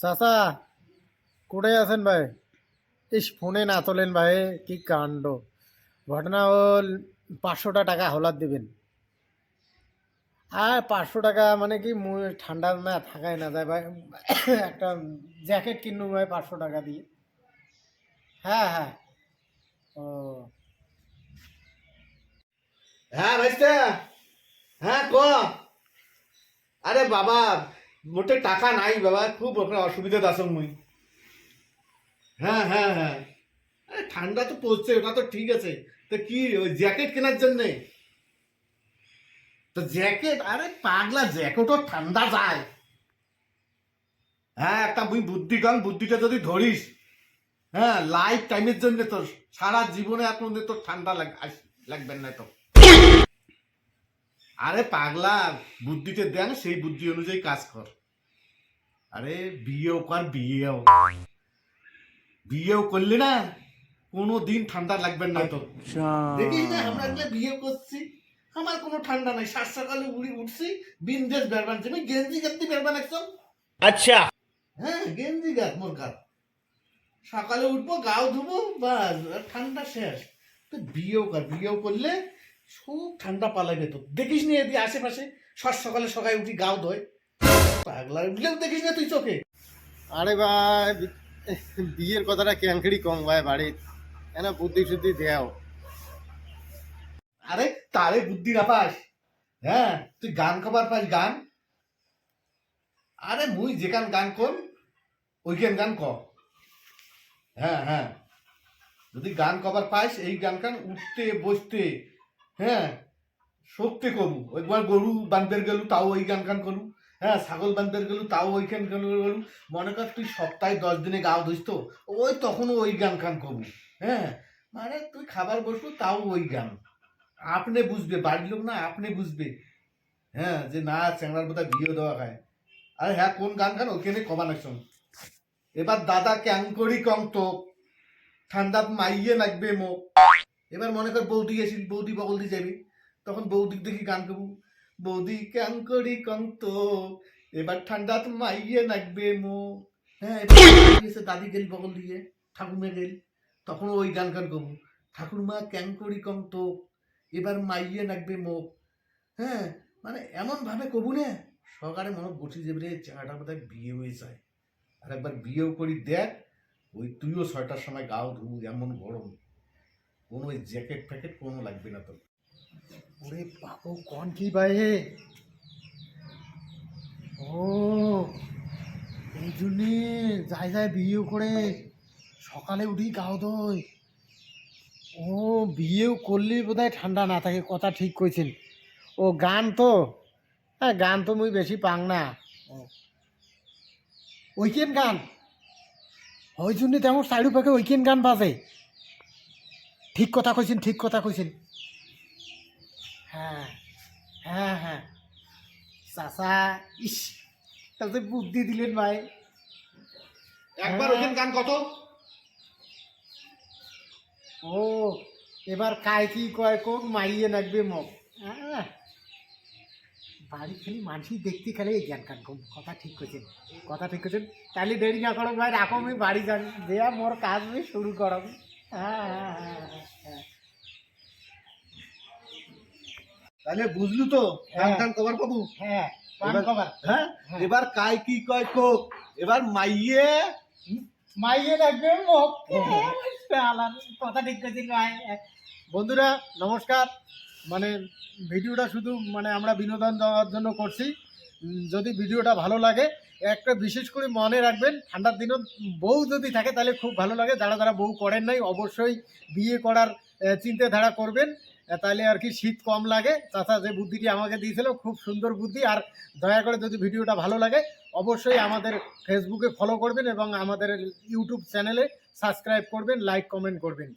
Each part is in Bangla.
চাচা, কোথায় আছেন ভাই? ইস, ফোনে না তোলেন ভাই, কি কাণ্ড। ঘটনা হল, পাঁচশোটা টাকা হলার দিবেন। আর পাঁচশো টাকা মানে কি মুই ঠান্ডার না থাকায় না যায় ভাই। একটা জ্যাকেট কিনবো ভাই পাঁচশো টাকা দিয়ে। হ্যাঁ হ্যাঁ। ও। হ্যাঁ ভাইস্তা হ্যাঁ ক আরে বাবা মোটে টাকা নাই বাবা, খুব ওখানে অসুবিধা আছো মুই। হ্যাঁ হ্যাঁ হ্যাঁ। আরে, ঠান্ডা তো পড়ছে, ওটা তো ঠিক আছে। তো কি, ওই জ্যাকেট কেনার জন্যে? তো জ্যাকেট, আরে, পাগলা জ্যাকেটও ঠান্ডা যায়। হ্যাঁ একটা মুই বুদ্ধি কম বুদ্ধিটা যদি ধরিস হ্যাঁ লাইফ টাইমের জন্য তোর, সারা জীবনে আর কোনদিন তোর ঠান্ডা লাগ আস- লাগবে না তো। আরে পাগলা বুদ্ধিতে দেন সেই বুদ্ধি অনুযায়ী কাজ কর। আরে বিয়েও কর বিয়েও। বিয়েও করলি না কোনো দিন ঠান্ডা লাগবে না তো আচ্ছা। দেখি না আমরা এগুলো বিয়ে করছি। আমার কোনো ঠান্ডা নাই সাত সকালে উড়ি উঠছি বিন্দেশ বেরবান তুমি গেঞ্জি গাঁতি বেরবান একদম আচ্ছা। হ্যাঁ গেঞ্জি গাত মোর গাত। সকালে উঠবো গাও ধুবো বাস ঠান্ডা শেষ। তো বিয়েও কর বিয়েও করলে খুব ঠান্ডা পালাবে তো দেখিস নি এদিকে আশেপাশে সব সকালে সকালে উঠি গাও ধোয়। পাগলা উঠলেও দেখিস না তুই চোখে। আরে ভাই বিয়ের কথাটা ক্যাঙ্কড়ি কম ভাই বাড়ির। কেন বুদ্ধি শুদ্ধি দেও। আরে তারে বুদ্ধি না পাস হ্যাঁ তুই গান কবার পাস গান? আরে মুই যেখান গান কর ওইখান গান ক হ্যাঁ হ্যাঁ। যদি গান কবার পাইস এই গান গান উঠতে বসতে হ্যাঁ সত্যি করু একবার গরু বান্ধের গেলু, তাও ওই গান গান করু। হ্যাঁ ছাগল বান্ধের গেলু, তাও ওইখান গান গেলু মনে কর তুই সপ্তাহে দশ দিনে গাও ধরিস তো, ওই তখনও ওই গান গান করব হ্যাঁ মানে তুই খাবার বসবো তাও ওই গান। আপনি বুঝবে, বাড়ির লোক না, আপনি বুঝবে। হ্যাঁ যে না, চ্যাংড়ার বোধহয় বিয়ে দেওয়া খায়। আরে হ্যাঁ কোন গান গান ওখানে কমান শোন এবার দাদা ক্যাং করি কম ঠান্ডা মাইয়ে লাগবে মো। এবার মনে কর বৌদি গেছিল বৌদি বগল দিয়ে যাবি। তখন বৌদিক দেখি গান করব বৌদি ক্যাং করি কম তো এবার ঠান্ডা তো মাইয়ে নাকবে মো। হ্যাঁ দাদি এসে দাদি গেল বগল দিয়ে ঠাকুমা গেল। তখন ওই গান গান করব ঠাকুরমা ক্যাং করি কম তো এবার মাইয়ে নাকবে মুখ হ্যাঁ মানে এমন ভাবে কবু না। সকালে মনে বসে যাবে রে চাটা বোধহয় বিয়ে হয়ে যায়। আর একবার বিয়েও করি দেখ ওই তুইও ছয়টার সময় গাও ধু এমন গরম। কোনো ওই জ্যাকেট ফ্যাকেট কোনো লাগবে না তো ওরে বাবু কন কি ভাই ও এই জন্যে যায় যায় বিয়ে করে সকালে উঠি গাও দই। ও বিয়েও করলে বোধহয় ঠান্ডা না থাকে কথা ঠিক কইছেন। ও গান তো? হ্যাঁ গান তো মুই বেশি পাং না। ও। ওইকেন গান? ওই জন্য তেমন চাইরু পাকে ওইকেন গান বাজে। ঠিক কথা কইছেন ঠিক কথা কইছেন। হ্যাঁ হ্যাঁ হ্যাঁ। চাচা ইস তাহলে বুদ্ধি দিলেন ভাই। একবার হ্যাঁ। ওখানে গান কত? ও এবার কায় কি কয় কোক মাইয়ে লাগবে মগ? আহ, বাড়ি খালি মানুষই দেখতে খালি এই জ্ঞান কান কম কথা ঠিক করছেন কথা ঠিক করছেন তাহলে দেরি না করো ভাই রাখো আমি বাড়ি যান। দেয়া মোর কাজ শুরু করো হ্যাঁ হ্যাঁ হ্যাঁ হ্যাঁ তাহলে বুঝলু তো হ্যাঁ। গান পাবো? হ্যাঁ এবার- হ্যাঁ? হ্যাঁ। এবার কাই কি কয় কোক? এবার মাইয়ে? মাইয়ে লাগবে কথা ঠিক করছি বন্ধুরা নমস্কার। মানে ভিডিওটা শুধু মানে আমরা বিনোদন দেওয়ার জন্য করছি। যদি ভিডিওটা ভালো লাগে, একটা বিশেষ করে মনে রাখবেন, ঠান্ডার দিনও বউ যদি থাকে তাহলে খুব ভালো লাগে। যারা যারা বউ করেন নাই, অবশ্যই বিয়ে করার চিন্তাধারা করবেন। তাহলে আর কি শীত কম লাগে। চাচা যে বুদ্ধিটি আমাকে দিয়েছিল, খুব সুন্দর বুদ্ধি। আর দয়া করে যদি ভিডিওটা ভালো লাগে, অবশ্যই আমাদের ফেসবুকে ফলো করবেন এবং আমাদের ইউটিউব চ্যানেলে সাবস্ক্রাইব করবেন লাইক কমেন্ট করবেন।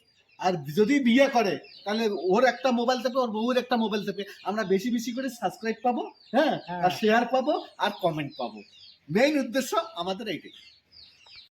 আর যদি বিয়ে করে তাহলে ওর একটা মোবাইল থাকবে ওর বউর একটা মোবাইল থাকবে। আমরা বেশি বেশি করে সাবস্ক্রাইব পাবো হ্যাঁ? হ্যাঁ। আর শেয়ার পাবো আর কমেন্ট পাবো। মেইন উদ্দেশ্য আমাদের এইটাই।